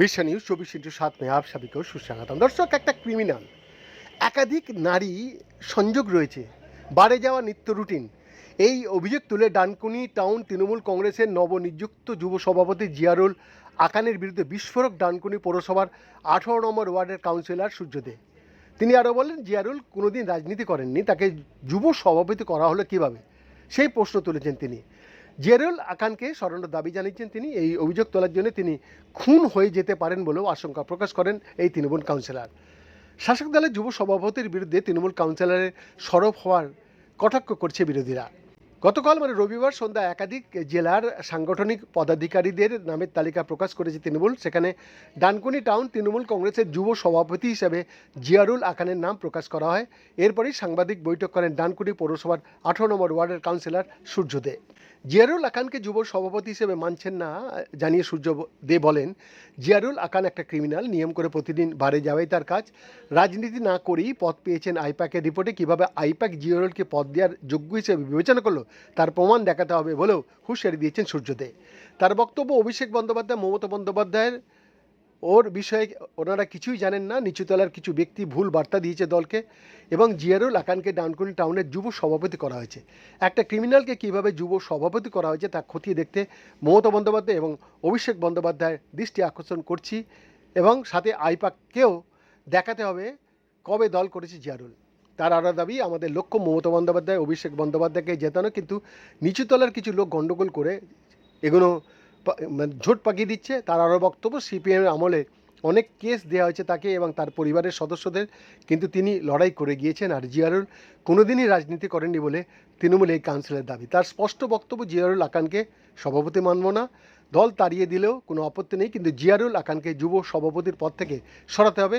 বিশ্ব নিউজ চব্বিশ ইন্টু সাত মে, আপ সাবিকেও সুস্বাগতম। দর্শক, একটা ক্রিমিনাল একাধিক নারী সংযোগ রয়েছে, বাড়ে যাওয়া নিত্য রুটিন এই অভিযোগ তুলে ডানকুনি টাউন তৃণমূল কংগ্রেসের নবনিযুক্ত যুব সভাপতি জিয়ারুল আকানের বিরুদ্ধে বিস্ফোরক ডানকুনি পৌরসভার আঠারো নম্বর ওয়ার্ডের কাউন্সিলর সূর্যদে তিনি আরও বলেন, জিয়ারুল কোনোদিন রাজনীতি করেননি, তাকে যুব সভাপতি করা হলো কীভাবে? সেই প্রশ্ন তুলেছেন তিনি। জেরুল আকানকে স্মরণের দাবি জানিয়েছেন তিনি। এই অভিযোগ তোলার জন্য তিনি খুন হয়ে যেতে পারেন বলেও আশঙ্কা প্রকাশ করেন এই তৃণমূল কাউন্সিলর। শাসক দলের যুব সভাপতির বিরুদ্ধে তৃণমূল কাউন্সিলরের সরব হওয়ার কটাক্ষ করছে বিরোধীরা। গতকাল মানে রবিবার সন্ধ্যা একাধিক জেলার সাংগঠনিক পদাধিকারীদের নামের তালিকা প্রকাশ করেছে তৃণমূল। সেখানে ডানকুনি টাউন তৃণমূল কংগ্রেসের যুব সভাপতি হিসেবে জিয়ারুল আখানের নাম প্রকাশ করা হয়। এরপরই সাংবাদিক বৈঠক করেন ডানকুনি পৌরসভার আঠারো নম্বর ওয়ার্ডের কাউন্সিলর সূর্য দে জিয়ারুল আখানকে যুব সভাপতি হিসেবে মানছেন না জানিয়ে সূর্য দে বলেন, জিয়ারুল আকান একটা ক্রিমিনাল, নিয়ম করে প্রতিদিন বাড়ি যাওয়াই তার কাজ। রাজনীতি না করেই পদ পেয়েছেন আইপ্যাকের রিপোর্টে। কীভাবে আইপ্যাক জিয়ারুলকে পদ দেওয়ার যোগ্য হিসেবে বিবেচনা করল? তার প্রমাণ দেখাতে হবে বলেও হুঁশিয়ারি দিয়েছেন সূর্য দে তার বক্তব্য অভিষেক বন্দ্যোপাধ্যায়, মমতা বন্দ্যোপাধ্যায়ের ওর বিষয়ে ওনারা কিছুই জানেন না। নিচুতলার কিছু ব্যক্তি ভুল বার্তা দিয়েছে দলকে এবং জিয়ারুল আকানকে ডানকুনি টাউনের যুব সভাপতি করা হয়েছে। একটা ক্রিমিনালকে কীভাবে যুব সভাপতি করা হয়েছে তা খতিয়ে দেখতে মমতা বন্দ্যোপাধ্যায় এবং অভিষেক বন্দ্যোপাধ্যায়ের দৃষ্টি আকর্ষণ করছি এবং সাথে আইপাককেও দেখাতে হবে কবে দল করেছে জিয়ারুল। তার আরও দাবি, আমাদের লক্ষ্য মমতা বন্দ্যোপাধ্যায়, অভিষেক বন্দ্যোপাধ্যায়কে জেতানো, কিন্তু নিচুতলার কিছু লোক গণ্ডগোল করে এগুলো মানে ঝোট পাকিয়ে দিচ্ছে। তার আরও বক্তব্য, সিপিএমের আমলে অনেক কেস দেওয়া হয়েছে তাকে এবং তার পরিবারের সদস্যদের, কিন্তু তিনি লড়াই করে গিয়েছেন আর জিয়ারুল কোনোদিনই রাজনীতি করেননি বলে তৃণমূল এই কাউন্সিলের দাবি। তার স্পষ্ট বক্তব্য জিয়ারুল আকানকে সভাপতি মানব না। দল তাড়িয়ে দিলেও কোনো আপত্তি নেই, কিন্তু জিয়ারুল আকানকে যুব সভাপতির পদ থেকে সরাতে হবে।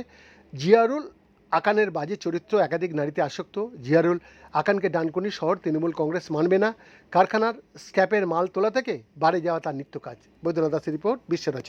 জিয়ারুল আকানের বাজে চরিত্র একাধিক নারীতে আসক্ত। জিয়ারুল আকানকে ডানকুনি শহর তৃণমূল কংগ্রেস মানবে না। কারখানার স্ক্যাপের মাল তোলা থেকে বাড়ি যাওয়া তার নিত্য কাজ বৈদ্যনাথ দাসের রিপোর্ট বিশ্ব রচনা।